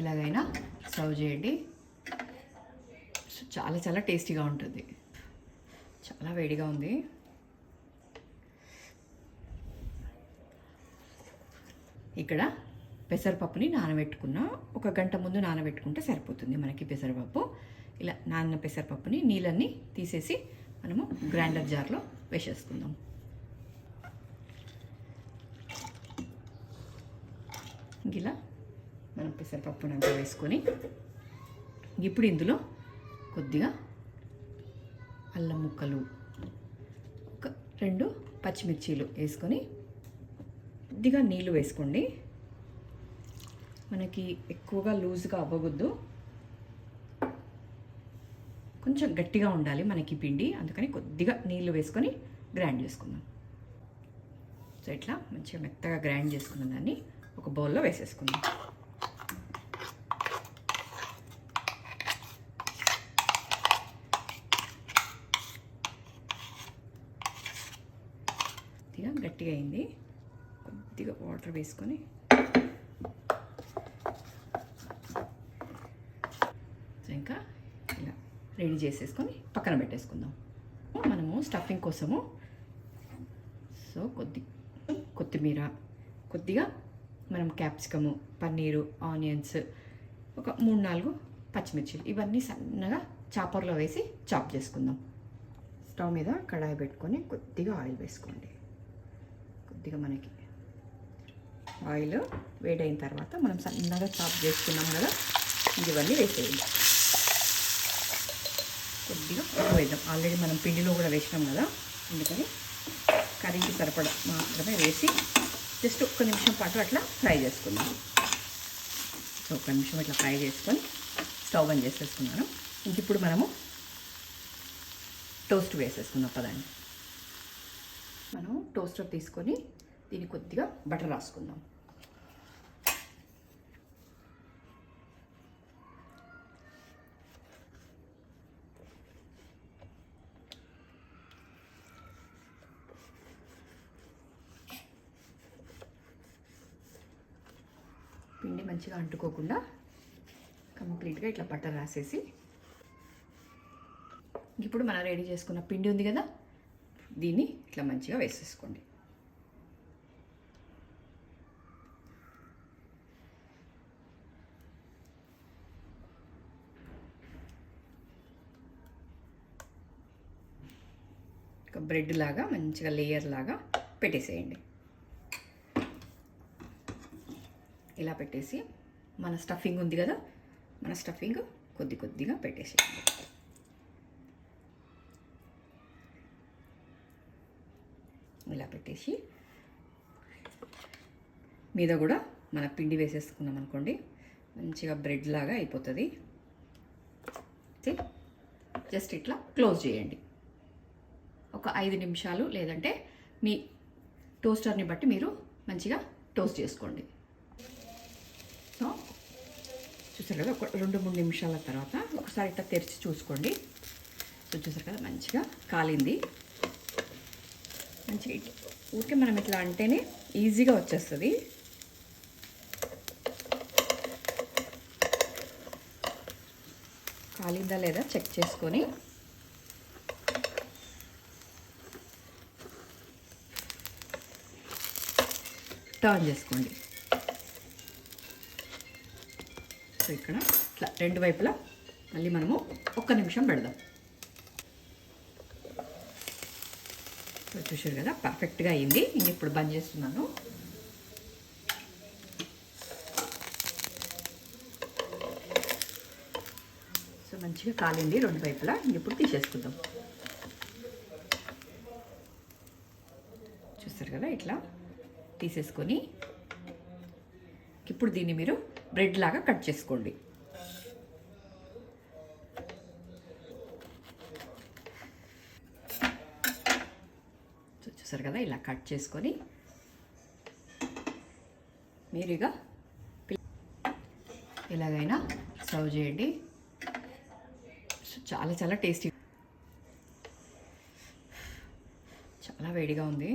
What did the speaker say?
ఎలాగైనా సర్వ్ చేయండి. సో చాలా చాలా టేస్టీగా ఉంటుంది. చాలా వేడిగా ఉంది. ఇక్కడ పెసరపప్పుని నానబెట్టుకున్న ఒక గంట ముందు నానబెట్టుకుంటే సరిపోతుంది మనకి పెసరపప్పు. ఇలా నాన్న పెసరపప్పుని నీళ్ళన్నీ తీసేసి మనము గ్రైండర్ జార్లో వేసేసుకుందాం. ఇలా మనం పెసరపప్పుని అంతా వేసుకొని ఇప్పుడు ఇందులో కొద్దిగా అల్లం ముక్కలు ఒక రెండు పచ్చిమిర్చీలు వేసుకొని కొద్దిగా నీళ్ళు వేసుకోండి. మనకి ఎక్కువగా లూజ్గా అవ్వకూడదు. కొంచెం గట్టిగా ఉండాలి మనకి పిండి అందుకని కొద్దిగా నీళ్ళు వేసుకొని గ్రైండ్ చేసుకుందాం. సో ఇట్లా మంచిగా మెత్తగా గ్రైండ్ చేసుకున్న దాన్ని ఒక బౌల్లో వేసేసుకుందాం కొద్దిగా గట్టిగా అయింది కొద్దిగా వాటర్ వేసుకొని. ఇంకా ఇలా రెడీ చేసేసుకొని పక్కన పెట్టేసుకుందాం. మనము స్టఫింగ్ కోసము. సో కొద్ది కొత్తిమీర కొద్దిగా మనం క్యాప్సికము పన్నీరు ఆనియన్స్ ఒక మూడు నాలుగు పచ్చిమిర్చిలు ఇవన్నీ సన్నగా చాపర్లో వేసి చాప్ చేసుకుందాం. స్టవ్ మీద కడాయి పెట్టుకొని కొద్దిగా ఆయిల్ వేసుకోండి. కొద్దిగా మనకి ఆయిల్ వేడైన తర్వాత మనం సన్నగా చాప్ చేసుకున్నాం కదా ఇవన్నీ వేసేయండి. కొద్దిగా ఉప్పు వేద్దాం. ఆల్రెడీ మనం పిండిలో కూడా వేసినాం కదా అందుకని కర్రీకి సరిపడ మాత్రమే వేసి జస్ట్ ఒక్క నిమిషం పాటు అట్లా ఫ్రై చేసుకుందాం. సో ఒక్క నిమిషం ఇట్లా ఫ్రై చేసుకొని స్టవ్ ఆన్ చేసేసుకున్నాను. ఇంక ఇప్పుడు మనము టోస్ట్ వేసేసుకుందాం పదండి. మనం టోస్టర్ తీసుకొని దీన్ని కొద్దిగా బటర్ రాసుకుందాం. పిండి మంచిగా అంటుకోకుండా కంప్లీట్గా ఇట్లా బటర్ రాసేసి ఇప్పుడు మనం రెడీ చేసుకున్న పిండి ఉంది కదా దీన్ని ఇట్లా మంచిగా వేసేసుకోండి. ఒక బ్రెడ్ లాగా మంచిగా లేయర్ లాగా పెట్టేసేయండి. ఇలా పెట్టేసి మన స్టఫింగ్ ఉంది కదా మన స్టఫింగ్ కొద్ది కొద్దిగా పెట్టేసేయండి. ఇలా పెట్టేసి మీద కూడా మన పిండి వేసేసుకున్నాం అనుకోండి. మంచిగా బ్రెడ్ లాగా అయిపోతుంది. జస్ట్ ఇట్లా క్లోజ్ చేయండి. ఒక ఐదు నిమిషాలు లేదంటే మీ టోస్టర్ని బట్టి మీరు మంచిగా టోస్ట్ చేసుకోండి. సో చూసారు కదా ఒక రెండు మూడు నిమిషాల తర్వాత ఒకసారి ఇట్లా తెరిచి చూసుకోండి. సో చూసారు కదా మంచిగా కాలింది. మంచి ఊరికే మనం ఇట్లా అంటేనే ఈజీగా వచ్చేస్తుంది. కాలిందా లేదా చెక్ చేసుకొని. టర్న్ చేసుకోండి. సో ఇక్కడ ఇట్లా రెండు వైపులా మళ్ళీ మనము ఒక్క నిమిషం పెడదాం. చూసారు కదా? పర్ఫెక్ట్గా అయింది. ఇంక ఇప్పుడు బంద్ చేస్తున్నాను. సో మంచిగా కాలింది రెండు వైపులా. ఇప్పుడు తీసేసుకుందాం. చూస్తారు కదా? ఇట్లా తీసేసుకొని ఇప్పుడు దీన్ని మీరు బ్రెడ్ లాగా కట్ చేసుకోండి. చూసారు కదా ఇలా కట్ చేసుకొని మీరు ఇక ఎలాగైనా సర్వ్ చేయండి. చాలా చాలా టేస్టీ చాలా వేడిగా ఉంది.